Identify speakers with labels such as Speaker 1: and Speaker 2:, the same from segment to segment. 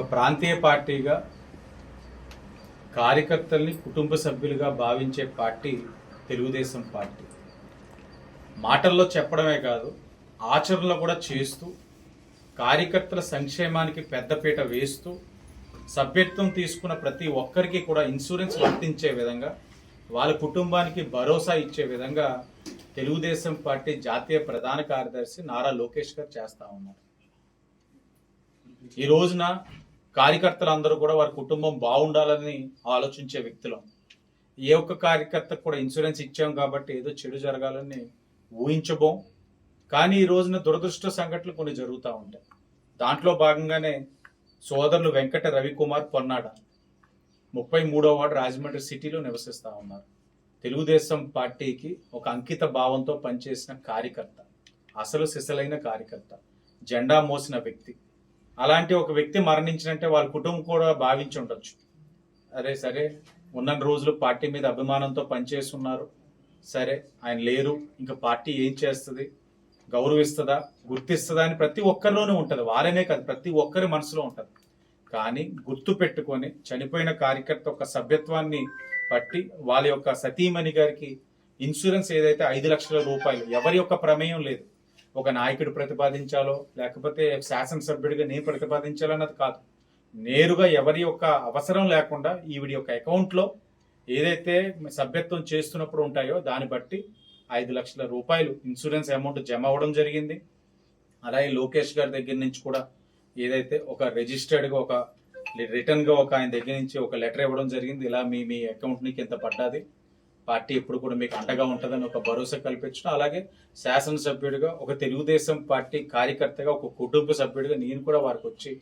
Speaker 1: ఒక ప్రాంతీయ పార్టీగా కార్యకర్తల్ని కుటుంబ సభ్యులుగా భావించే పార్టీ తెలుగుదేశం పార్టీ. మాటల్లో చెప్పడమే కాదు ఆచరణలో కూడా చేస్తూ కార్యకర్తల సంక్షేమానికి పెద్దపీట వేస్తూ సభ్యత్వం తీసుకున్న ప్రతి ఒక్కరికి కూడా ఇన్సూరెన్స్ వర్తించే విధంగా వాళ్ళ కుటుంబానికి భరోసా ఇచ్చే విధంగా తెలుగుదేశం పార్టీ జాతీయ ప్రధాన కార్యదర్శి నారా లోకేష్ గారు చేస్తా ఉన్నారు. ఈ రోజున కార్యకర్తలందరూ కూడా వారి కుటుంబం బాగుండాలని ఆలోచించే వ్యక్తులు. ఏ ఒక్క కార్యకర్తకు కూడా ఇన్సూరెన్స్ ఇచ్చాం కాబట్టి ఏదో చెడు జరగాలని ఊహించబోం. కానీ ఈ రోజున దురదృష్ట సంఘటనలు కొన్ని జరుగుతూ ఉంటాయి. దాంట్లో భాగంగానే సోదరులు వెంకట రవికుమార్ పొన్నాడ ముప్పై మూడో వార్డు రాజమండ్రి సిటీలో నివసిస్తూ ఉన్నారు. తెలుగుదేశం పార్టీకి ఒక అంకిత భావంతో పనిచేసిన కార్యకర్త. అసలు సిసలైన కార్యకర్త. జెండా మోసిన వ్యక్తి. అలాంటి ఒక వ్యక్తి మరణించినంటే వాళ్ళ కుటుంబం కూడా భావించి ఉండొచ్చు. అరే సరే. ఉన్న రోజులు పార్టీ మీద అభిమానంతో పనిచేస్తున్నారు. సరే ఆయన లేరు. ఇంకా పార్టీ ఏం చేస్తుంది? గౌరవిస్తుందా? గుర్తిస్తుందా అని ప్రతి ఒక్కరిలోనూ ఉంటుంది. వాళ్ళనే కాదు ప్రతి ఒక్కరి మనసులో ఉంటుంది. కానీ గుర్తు పెట్టుకొని చనిపోయిన కార్యకర్త యొక్క సభ్యత్వాన్ని బట్టి వాళ్ళ యొక్క సతీమణి గారికి ఇన్సూరెన్స్ ఏదైతే ఐదు లక్షల రూపాయలు ఎవరి యొక్క ప్రమేయం లేదు. ఒక నాయకుడు ప్రతిపాదించాలో లేకపోతే శాసనసభ్యుడిగా నేను ప్రతిపాదించాలో అన్నది కాదు. నేరుగా ఎవరి యొక్క అవసరం లేకుండా ఈవిడి యొక్క అకౌంట్లో ఏదైతే సభ్యత్వం చేస్తున్నప్పుడు ఉంటాయో దాన్ని బట్టి ఐదు లక్షల రూపాయలు ఇన్సూరెన్స్ అమౌంట్ జమ అవ్వడం జరిగింది. అలాగే లోకేష్ గారి దగ్గర నుంచి కూడా ఏదైతే ఒక రిజిస్టర్డ్గా ఒక రిటర్న్గా ఒక ఆయన దగ్గర నుంచి ఒక లెటర్ ఇవ్వడం జరిగింది. ఇలా మీ మీ అకౌంట్ నీకు ఎంత పడ్డాది? పార్టీ ఎప్పుడు కూడా మీకు అండగా ఉంటుందని ఒక భరోసా కల్పించడం అలాగే శాసనసభ్యుడిగా ఒక తెలుగుదేశం పార్టీ కార్యకర్తగా ఒక కుటుంబ సభ్యుడిగా నేను కూడా వారికి వచ్చి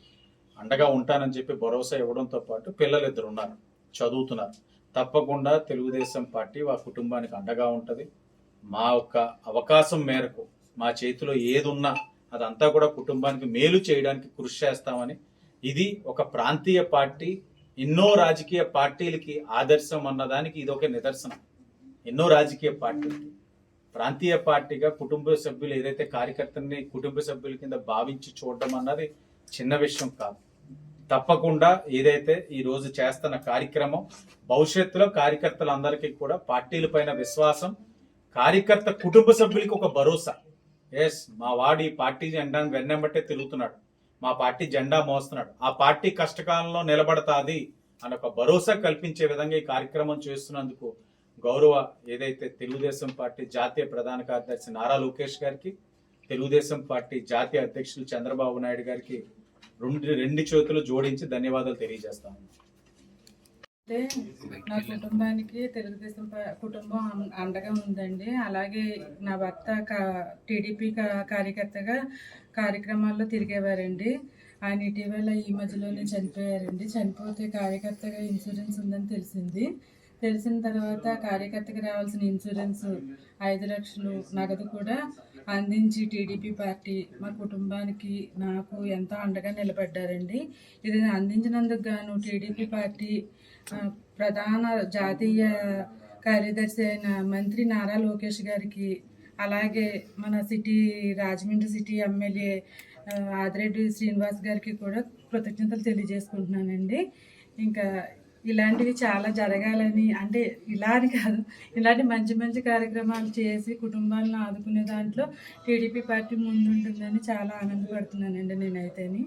Speaker 1: అండగా ఉంటానని చెప్పి భరోసా ఇవ్వడంతో పాటు పిల్లలు ఇద్దరు ఉన్నారు చదువుతున్నారు. తప్పకుండా తెలుగుదేశం పార్టీ వారి కుటుంబానికి అండగా ఉంటుంది. మా యొక్క అవకాశం మేరకు మా చేతిలో ఏది ఉన్నా అదంతా కూడా కుటుంబానికి మేలు చేయడానికి కృషి చేస్తామని ఇది ఒక ప్రాంతీయ పార్టీ ఎన్నో రాజకీయ పార్టీలకి ఆదర్శం అన్నదానికి ఇది ఒక నిదర్శనం. ఎన్నో రాజకీయ పార్టీలు ప్రాంతీయ పార్టీగా కుటుంబ సభ్యులు ఏదైతే కార్యకర్తల్ని కుటుంబ సభ్యుల కింద భావించి చూడడం అన్నది చిన్న విషయం కాదు. తప్పకుండా ఏదైతే ఈ రోజు చేస్తున్న కార్యక్రమం భవిష్యత్తులో కార్యకర్తలందరికీ కూడా పార్టీల పైన విశ్వాసం కార్యకర్త కుటుంబ సభ్యులకి ఒక భరోసా. ఎస్ మా వాడు ఈ పార్టీ జెండాను వెన్నెంబట్టే తిరుగుతున్నాడు. మా పార్టీ జెండా మోస్తున్నాడు. ఆ పార్టీ కష్టకాలంలో నిలబడతాది అని ఒక భరోసా కల్పించే విధంగా ఈ కార్యక్రమం చేస్తున్నందుకు గౌరవ ఏదైతే తెలుగుదేశం పార్టీ జాతీయ ప్రధాన కార్యదర్శి నారా లోకేష్ గారికి తెలుగుదేశం పార్టీ జాతీయ అధ్యక్షులు చంద్రబాబు నాయుడు గారికి రెండు రెండు చేతులు జోడించి ధన్యవాదాలు తెలియజేస్తాను.
Speaker 2: అయితే నా కుటుంబానికి తెలుగుదేశం కుటుంబం అండగా ఉందండి. అలాగే నా భర్త టీడీపీ కార్యకర్తగా కార్యక్రమాల్లో తిరిగేవారండి. ఆయన ఇటీవల ఈ మధ్యలోనే చనిపోయారండి. చనిపోతే కార్యకర్తగా ఇన్సూరెన్స్ ఉందని తెలిసింది. తెలిసిన తర్వాత కార్యకర్తకి రావాల్సిన ఇన్సూరెన్స్ ఐదు లక్షలు నగదు కూడా అందించి టీడీపీ పార్టీ మా కుటుంబానికి నాకు ఎంతో అండగా నిలబడ్డారండి. ఇది అందించినందుకు గాను టీడీపీ పార్టీ ప్రధాన జాతీయ కార్యదర్శి అయిన మంత్రి నారా లోకేష్ గారికి అలాగే మన city Rajahmundry city MLA Adireddy Srinivas గారికి కూడా కృతజ్ఞతలు తెలియజేసుకుంటున్నానండి. ఇంకా ఇలాంటివి చాలా జరగాలని అంటే ఇలా అని కాదు ఇలాంటి మంచి మంచి కార్యక్రమాలు చేసి కుటుంబాలను ఆదుకునే దాంట్లో టీడీపీ పార్టీ ముందుంటుందని చాలా ఆనందపడుతున్నానండి నేనైతేని.